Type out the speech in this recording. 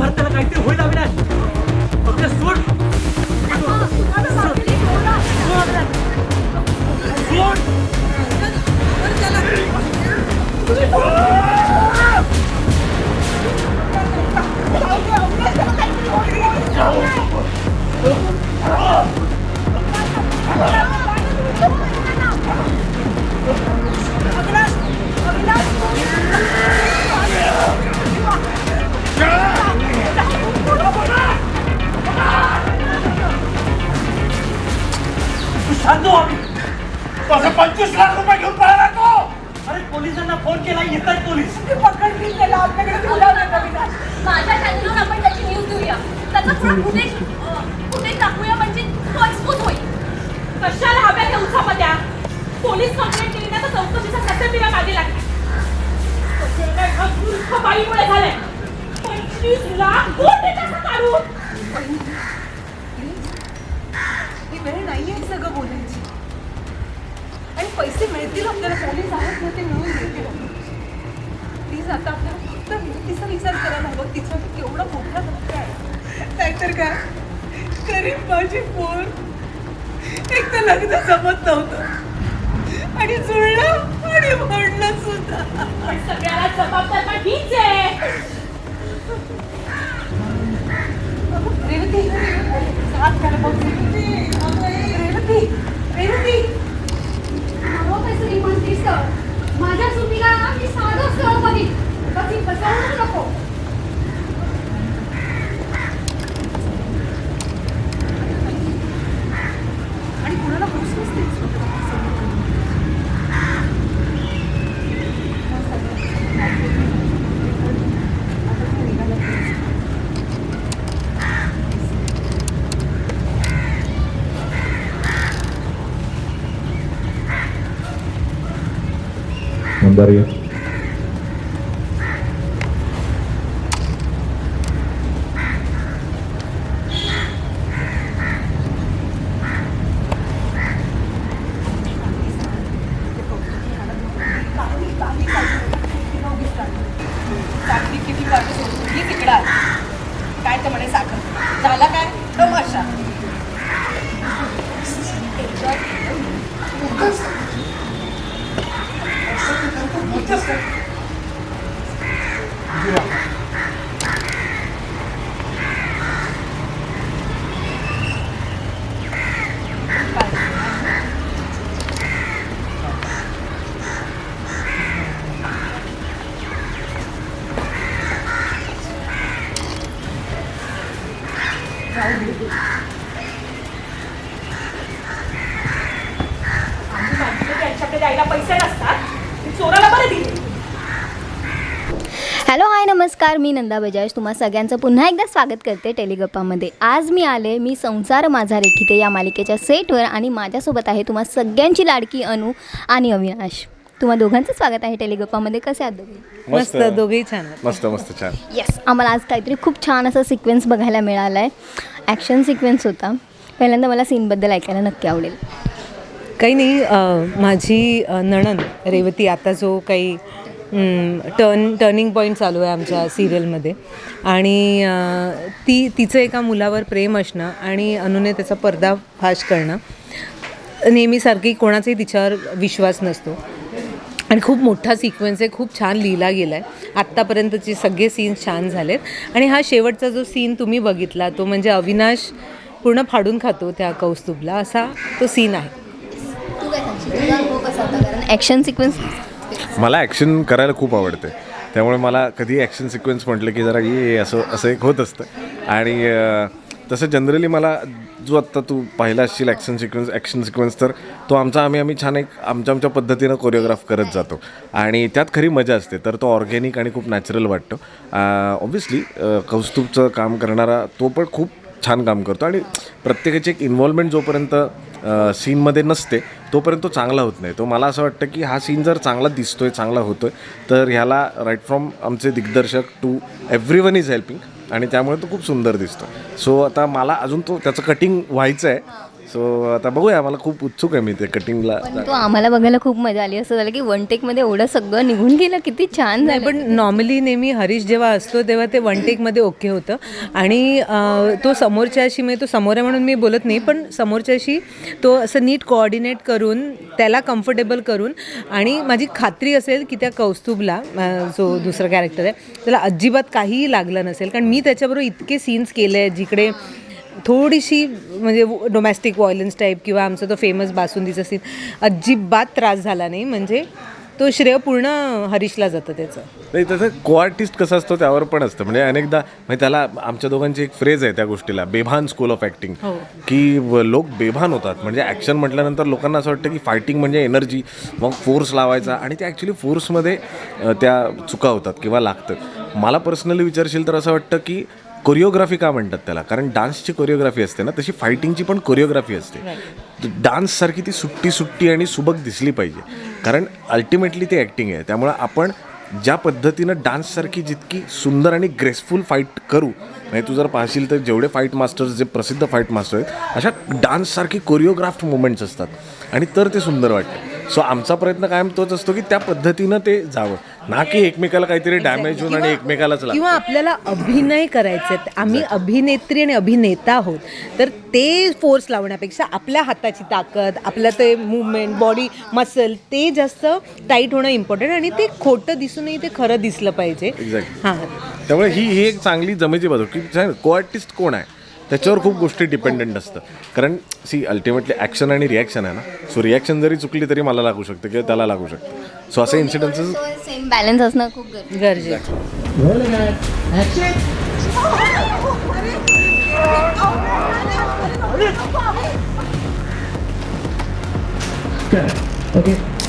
भारताला काहीतरी होईल अविनाश. फक्त सोड. सोड. सोड. सांगतो आम्ही. माझे पंचवीस लाख रुपये घेऊन पळाला तो अरे पोलिसांना फोन केला येतात पोलीस. पकडतील त्याला आपल्याकडे बोलावलं अविनाश माझ्या चॅनलवर आपण त्याची न्यूज देऊया. त्याचा पुढे फुटेज फुटेज दाखवूया म्हणजे तो एक्सपोज होईल. कशाला हव्या त्या उचापत्या पोलीस कंप्लेंट केली ना तर चौकशीचा कसे तिला मागे लागला. मूर्ख बाईमुळे झालंय. पंचवीस लाख कोटी त्याचं काढून वेळ नाहीये हे सगळं बोलायची. आणि पैसे मिळतील आपल्याला पोलीस आहेत ना ते मिळून देतील. प्लीज आता आपल्याला फक्त तिचा विचार करायला हवं. तिचा केवढा मोठा धक्का आहे. नाहीतर काय? गरीब माझी पोर. एक तर लग्न जमत नव्हतं. आणि जुळलं आणि म्हणलं सुद्धा. सगळ्याला जबाबदार हीच आहे. रेवती Okay. नंबर किती काय तर म्हणे साखर. झाला काय? तमाशा आम्ही मागितलं त्यांच्याकडे द्यायला पैसे नसतात चोराला बरं दिले. हॅलो हाय नमस्कार. मी नंदा बजाज. तुम्हा सगळ्यांचं पुन्हा एकदा स्वागत करते टेलिगप्पामध्ये. आज मी आले मी संसार माझा रेखिते या मालिकेच्या सेटवर आणि माझ्यासोबत आहे तुम्हा सगळ्यांची लाडकी अनु आणि अविनाश. तुम्हा दोघांचं स्वागत आहे टेलिगप्पामध्ये. कसे आहात दोघे? मस्त दोघेही छान आहेत. मस्त मस्त छान. येस आम्हाला आज काहीतरी खूप छान असा सिक्वेन्स बघायला मिळाला आहे ॲक्शन सिक्वेन्स होता. पहिल्यांदा मला सीनबद्दल ऐकायला नक्की आवडेल. काही नाही माझी नणन रेवती आता जो काही टर्न टर्निंग पॉईंट चालू आहे आमच्या सिरियलमध्ये आणि ती तिचं एका मुलावर प्रेम असणं आणि अनुने त्याचा पर्दाफाश करणं नेहमीसारखी कोणाचाही तिच्यावर विश्वास नसतो. आणि खूप मोठा सिक्वेन्स आहे खूप छान लिहिला गेला आहे आत्तापर्यंतचे सगळे सीन्स छान झालेत. आणि हा शेवटचा जो सीन तुम्ही बघितला तो म्हणजे अविनाश पूर्ण फाडून खातो त्या कौस्तुभला असा तो सीन आहे तू काय सांगशील तुझा अनुभव कसा होता कारण ॲक्शन सिक्वेन्स मला ॲक्शन करायला खूप आवडते. त्यामुळे मला कधी ॲक्शन सिक्वेन्स म्हटलं की जरा ये असं असं एक होत असतं. आणि तसं जनरली मला जो आत्ता तू पाहिला असशील ॲक्शन सिक्वेन्स ॲक्शन सिक्वेन्स तर तो आमचा आम्ही आम्ही छान एक आमच्या आमच्या पद्धतीनं कोरिओग्राफ करत जातो. आणि त्यात खरी मजा असते. तर तो ऑर्गॅनिक आणि खूप नॅचरल वाटतो. ऑब्व्हियसली कौस्तुभचं काम करणारा तो पण खूप छान काम करतो. आणि प्रत्येकाची एक इन्व्हॉल्वमेंट जोपर्यंत सीनमध्ये नसते तोपर्यंत तो चांगला होत नाही. तो मला असं वाटतं की हा सीन जर चांगला दिसतोय चांगला होतोय तर ह्याला राईट फ्रॉम आमचे दिग्दर्शक to every one is helping आणि त्यामुळे तो खूप सुंदर दिसतो सो आता मला अजून तो त्याचं कटिंग व्हायचं आहे सो आता बघूया मला खूप उत्सुक आहे मी ते कटिंगला पण तो आम्हाला बघायला खूप मजा आली. असं झालं की वन टेकमध्ये एवढं सगळं निघून गेलं किती छान नाही झालं. पण नॉर्मली नेहमी हरीश जेव्हा असतो तेव्हा ते वन टेकमध्ये ओके होतं. आणि अं, तो समोरच्याशी म्हणजे तो समोर आहे म्हणून मी बोलत नाही पण समोरच्याशी तो असं नीट कोऑर्डिनेट करून त्याला कम्फर्टेबल करून आणि माझी खात्री असेल की त्या कौस्तुभला अं, जो दुसरा कॅरेक्टर आहे त्याला अजिबात काहीही लागलं नसेल. कारण मी त्याच्याबरोबर इतके सीन्स केले जिकडे थोडीशी म्हणजे डोमॅस्टिक व्हायलन्स टाईप किंवा आमचा तो फेमस बासुंदीचा सीन अजिबात त्रास झाला नाही. म्हणजे तो श्रेय पूर्ण हरीशला जातं त्याचं. नाही तसं को आर्टिस्ट कसं असतो त्यावर पण असतं. म्हणजे अनेकदा म्हणजे त्याला आमच्या दोघांची एक फ्रेज आहे त्या गोष्टीला बेभान स्कूल ऑफ ॲक्टिंग की व- लोक बेभान होतात. म्हणजे ॲक्शन म्हटल्यानंतर लोकांना असं वाटतं की फायटिंग म्हणजे एनर्जी मग फोर्स लावायचा आणि ते ॲक्च्युली फोर्समध्ये त्या चुका होतात किंवा लागतं. मला पर्सनली विचारशील तर असं वाटतं की कोरिओग्राफी का म्हणतात त्याला? कारण डान्सची कोरिओग्राफी असते ना तशी फायटिंगची पण कोरिओग्राफी असते. डान्ससारखी ती सुट्टी सुट्टी आणि सुबक दिसली पाहिजे. कारण अल्टिमेटली ती ॲक्टिंग आहे. त्यामुळं आपण ज्या पद्धतीनं डान्ससारखी जितकी सुंदर आणि ग्रेसफुल फाईट करू म्हणजे तू जर पाहशील तर जेवढे फाईट मास्टर्स जे प्रसिद्ध फाईट मास्टर आहेत अशा डान्ससारखी कोरिओग्राफ्ड मुवमेंट्स असतात. आणि तर ते सुंदर वाटतं. सो आमचा प्रयत्न कायम तोच असतो की त्या पद्धतीनं ते जावं. ना की एकमेकाला काहीतरी डॅमेज होऊन आणि एकमेकालाच लागतं. किंवा आपल्याला अभिनय करायचे आम्ही अभिनेत्री आणि अभिनेता आहोत. तर ते फोर्स लावण्यापेक्षा आपल्या हाताची ताकद आपलं ते मुवमेंट बॉडी मसल ते जास्त टाईट होणं इम्पॉर्टंट आणि ते खोटं दिसूनही ते खरं दिसलं पाहिजे. हां. त्यामुळे ही ही एक चांगली जमेची बाजू. की को आर्टिस्ट कोण आहे? त्याच्यावर खूप गोष्टी डिपेंडंट असतं कारण सी अल्टिमेटली ॲक्शन आणि रिॲक्शन आहे ना. सो रिॲक्शन जरी चुकली तरी मला लागू शकतं किंवा त्याला लागू शकतं. सो असे इन्सिडन्सेस सेम बॅलन्स असणं खूप गरजेचं Okay.